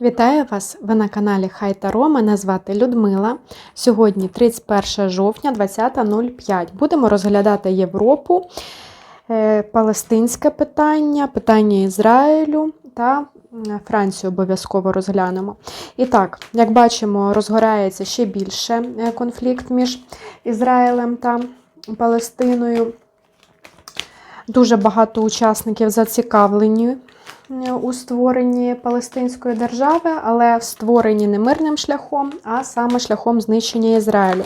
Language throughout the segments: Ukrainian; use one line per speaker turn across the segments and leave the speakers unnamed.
Вітаю вас! Ви на каналі Хай Таро. Мене звати Людмила. Сьогодні 31 жовтня 20.05. Будемо розглядати Європу, е, палестинське питання, питання Ізраїлю та Францію обов'язково розглянемо. І так, як бачимо, розгорається ще більше е, конфлікт між Ізраїлем та Палестиною. Дуже багато учасників зацікавлені у створенні Палестинської держави, але створені не мирним шляхом, а саме шляхом знищення Ізраїлю.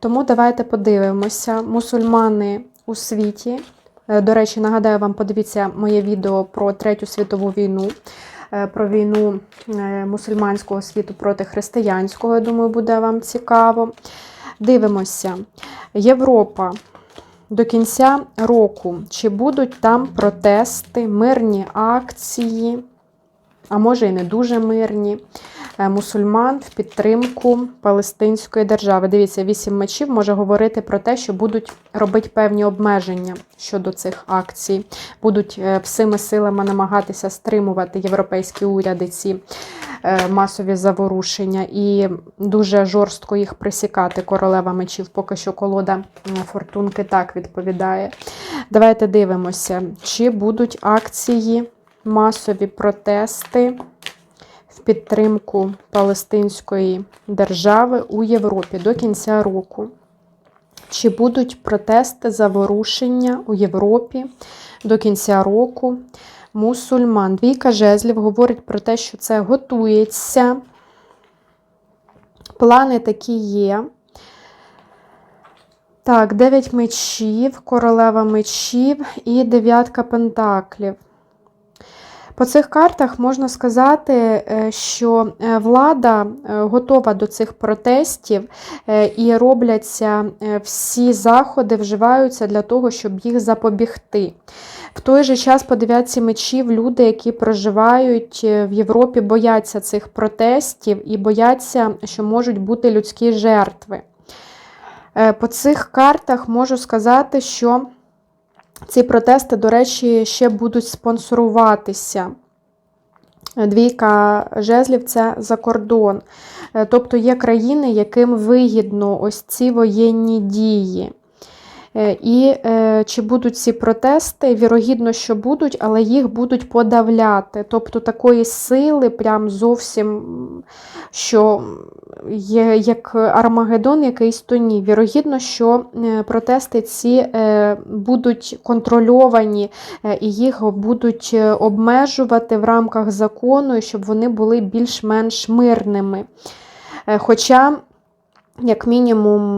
Тому давайте подивимося, мусульмани у світі. е, До речі, нагадаю вам, подивіться моє відео про Третю світову війну, е, про війну е, мусульманського світу проти християнського. Я думаю, буде вам цікаво. Дивимося. Європа до кінця року. Чи будуть там протести, мирні акції, а може і не дуже мирні, е, мусульман в підтримку Палестинської держави? Дивіться, вісім мечів може говорити про те, що будуть робити певні обмеження щодо цих акцій, будуть е, всіми силами намагатися стримувати європейські уряди ці масові заворушення і дуже жорстко їх присікати. Королева мечів, поки що колода фортунки так відповідає. Давайте дивимося, чи будуть акції, масові протести в підтримку Палестинської держави у Європі до кінця року. Чи будуть протести заворушення у Європі до кінця року? Мусульман. Двійка жезлів говорить про те, що це готується. Плани такі є. Так, 9 мечів, королева мечів і дев'ятка пентаклів. По цих картах можна сказати, е, що е, влада е, готова до цих протестів і робляться всі заходи, вживаються для того, щоб їх запобігти. В той же час, по дев'ятці мечів, люди, які проживають е, в Європі, бояться цих протестів і бояться, що можуть бути людські жертви. Е, По цих картах можу сказати, що ці протести, до речі, ще будуть спонсоруватися. Двійка жезлів це за кордон. Е, Тобто є країни, яким вигідно ось ці воєнні дії. Е, І е, чи будуть ці протести? Вірогідно, що будуть, але їх будуть подавляти. Тобто такої сили, прям зовсім, що є як Армагеддон якийсь, то ні. Вірогідно, що е, протести ці будуть контрольовані і їх будуть обмежувати в рамках закону, щоб вони були більш-менш мирними. Хоча, як мінімум,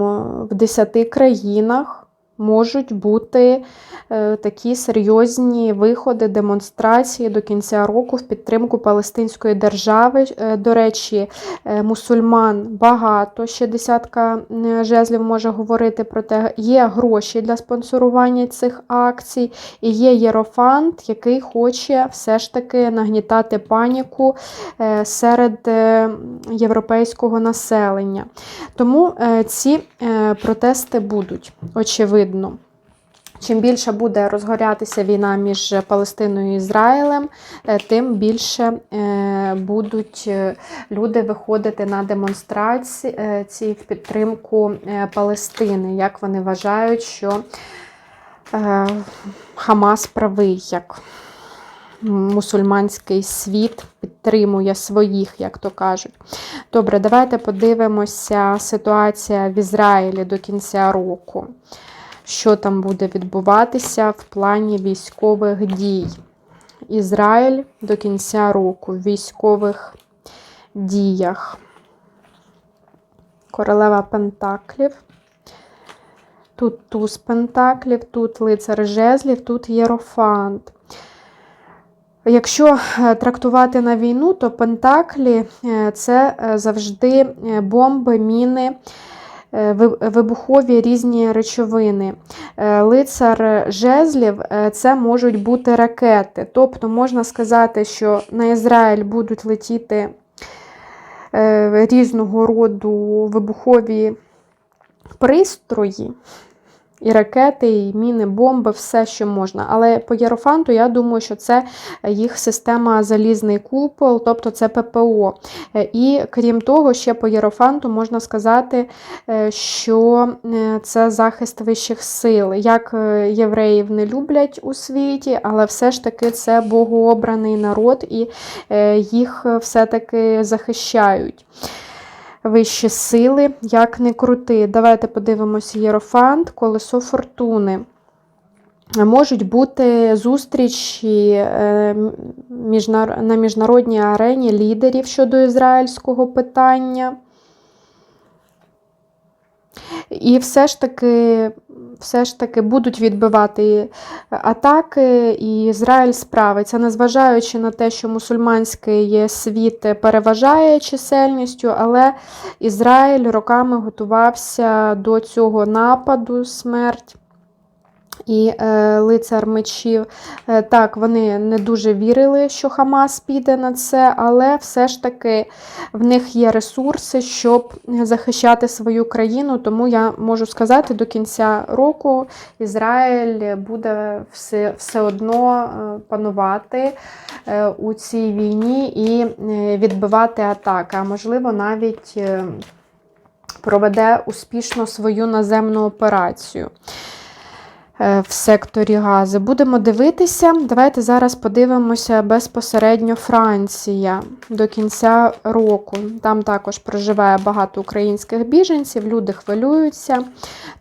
в 10 країнах можуть бути е, такі серйозні виходи, демонстрації до кінця року в підтримку Палестинської держави. Е, До речі, е, мусульман багато, ще десятка жезлів може говорити про те. Є гроші для спонсорування цих акцій, і є єрофант, який хоче все ж таки нагнітати паніку серед європейського населення. Тому ці протести будуть, очевидно. Чим більше буде розгорятися війна між Палестиною і Ізраїлем, е, тим більше е, будуть е, люди виходити на демонстрації в підтримку Палестини, як вони вважають, що Хамас правий, як мусульманський світ підтримує своїх, як то кажуть. Добре, давайте подивимося ситуація в Ізраїлі до кінця року. Що там буде відбуватися в плані військових дій? Ізраїль до кінця року в військових діях. Королева Пентаклів. Тут туз Пентаклів, тут лицар жезлів, тут єрофант. Якщо е, трактувати на війну, то Пентаклі е, це е, завжди бомби, міни, вибухові різні речовини. Е, Лицар жезлів е, це можуть бути ракети. Тобто можна сказати, що на Ізраїль будуть летіти е, різного роду вибухові пристрої. І ракети, і міни, бомби, все, що можна. Але по Єрофанту, я думаю, що це їх система залізний купол, тобто це ППО. Е, І крім того, ще по Єрофанту можна сказати, е, що е, це захист вищих сил. Як е, євреїв не люблять у світі, але все ж таки це богообраний народ, і е, їх все-таки захищають вищі сили, як не крути. Давайте подивимося Єрофант, колесо фортуни. Можуть бути зустрічі е, на міжнародній арені лідерів щодо ізраїльського питання. І все ж таки, все ж таки будуть відбивати атаки, і Ізраїль справиться, незважаючи на те, що мусульманський світ переважає чисельністю, але Ізраїль роками готувався до цього нападу, смерть. І е, лицар мечів, е, так, вони не дуже вірили, що Хамас піде на це, але все ж таки в них є ресурси, щоб захищати свою країну. Тому я можу сказати, до кінця року Ізраїль буде все, все одно е, панувати е, у цій війні і е, відбивати атаки, а можливо, навіть проведе успішно свою наземну операцію в секторі гази. Будемо дивитися. Давайте зараз подивимося безпосередньо Франція до кінця року. Там також проживає багато українських біженців, люди хвилюються.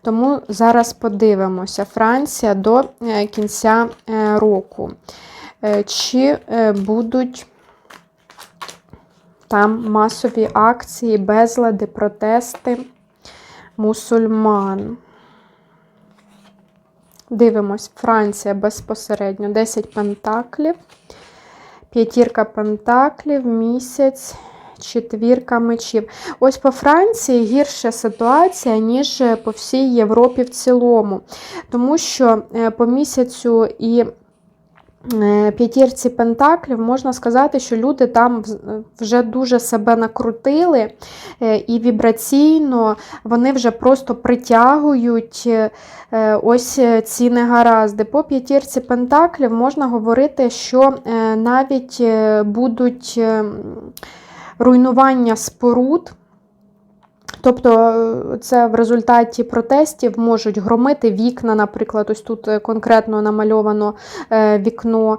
Тому зараз подивимося Франція до е, кінця е, року. Е, Чи е, будуть там масові акції, безлади, протести мусульман? Дивимось, Франція безпосередньо 10 пентаклів, п'ятірка пентаклів, місяць, четвірка мечів. Ось по Франції гірша ситуація, ніж по всій Європі в цілому. Тому що е, по місяцю і е, п'ятірці пентаклів можна сказати, що люди там вже дуже себе накрутили, е, і вібраційно вони вже просто притягують е, е, ось е, ці негаразди. По п'ятірці пентаклів можна говорити, що е, навіть е, будуть е, руйнування споруд. Тобто е, це в результаті протестів можуть громити вікна, наприклад, ось тут е, конкретно намальовано е, вікно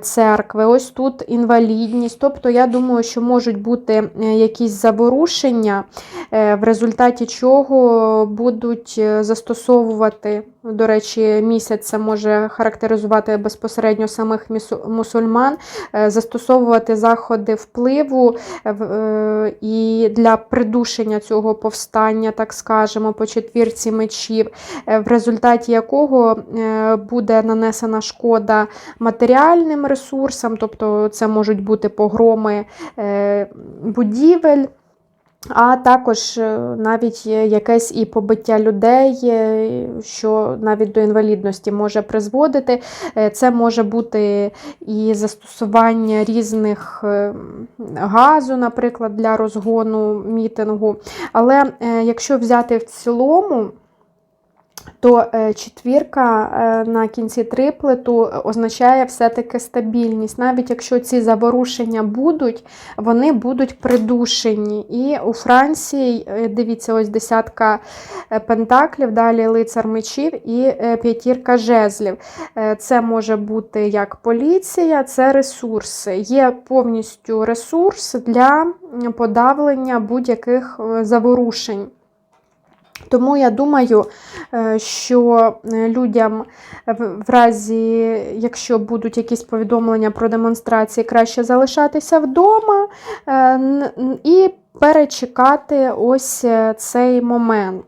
церкви, ось тут інвалідність. Тобто, я думаю, що можуть бути якісь заворушення, в результаті чого будуть застосовувати. До речі, місяць це може характеризувати безпосередньо самих мусульман, застосовувати заходи впливу і для придушення цього повстання, так скажемо, по четвірці мечів, е, в результаті якого е, буде нанесена шкода матеріальним ресурсам, тобто це можуть бути погроми е, будівель. А також е, навіть якесь і побиття людей, е, що навіть до інвалідності може призводити. Е, Це може бути і застосування різних газу, наприклад, для розгону мітингу. Але якщо взяти в цілому, то е, четвірка е, на кінці триплету означає все-таки стабільність. Навіть якщо ці заворушення будуть, вони будуть придушені. І у Франції, е, дивіться, ось десятка пентаклів, далі лицар мечів і п'ятірка жезлів. Це може бути як поліція, це ресурси. Є повністю ресурс для подавлення будь-яких заворушень. Тому я думаю, е, що е, людям в разі, якщо будуть якісь повідомлення про демонстрації, краще залишатися вдома е, і перечекати ось цей момент.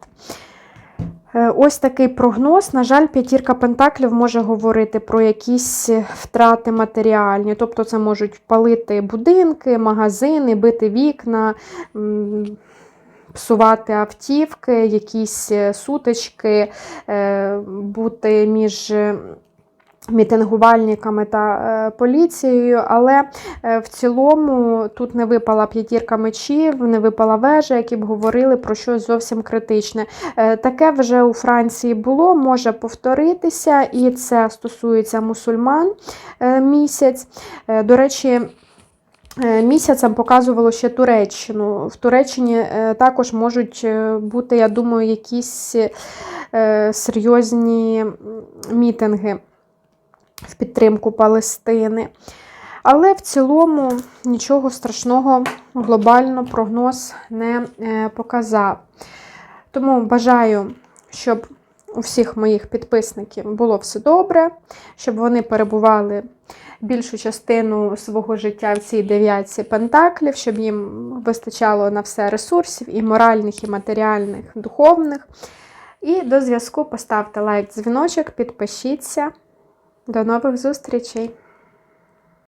Ось такий прогноз. На жаль, п'ятірка пентаклів може говорити про якісь втрати матеріальні. Тобто це можуть палити будинки, магазини, бити вікна, псувати автівки, якісь е, сутички, е, бути між е, мітингувальниками та поліцією, але в цілому тут не випала п'ятірка мечів, не випала вежа, які б говорили про щось зовсім критичне. Таке вже у Франції було, може повторитися, і це стосується мусульман місяць. До речі, місяцем показувало ще Туреччину. В Туреччині е, також можуть е, бути, я думаю, якісь е, серйозні мітинги в підтримку Палестини. Але в цілому нічого страшного глобально прогноз не е, показав. Тому бажаю, щоб у всіх моїх підписників було все добре, щоб вони перебували більшу частину свого життя в цій дев'ятці пентаклів, щоб їм вистачало на все ресурсів і моральних, і матеріальних, духовних. І до зв'язку поставте лайк, дзвіночок, підпишіться. До нових зустрічей!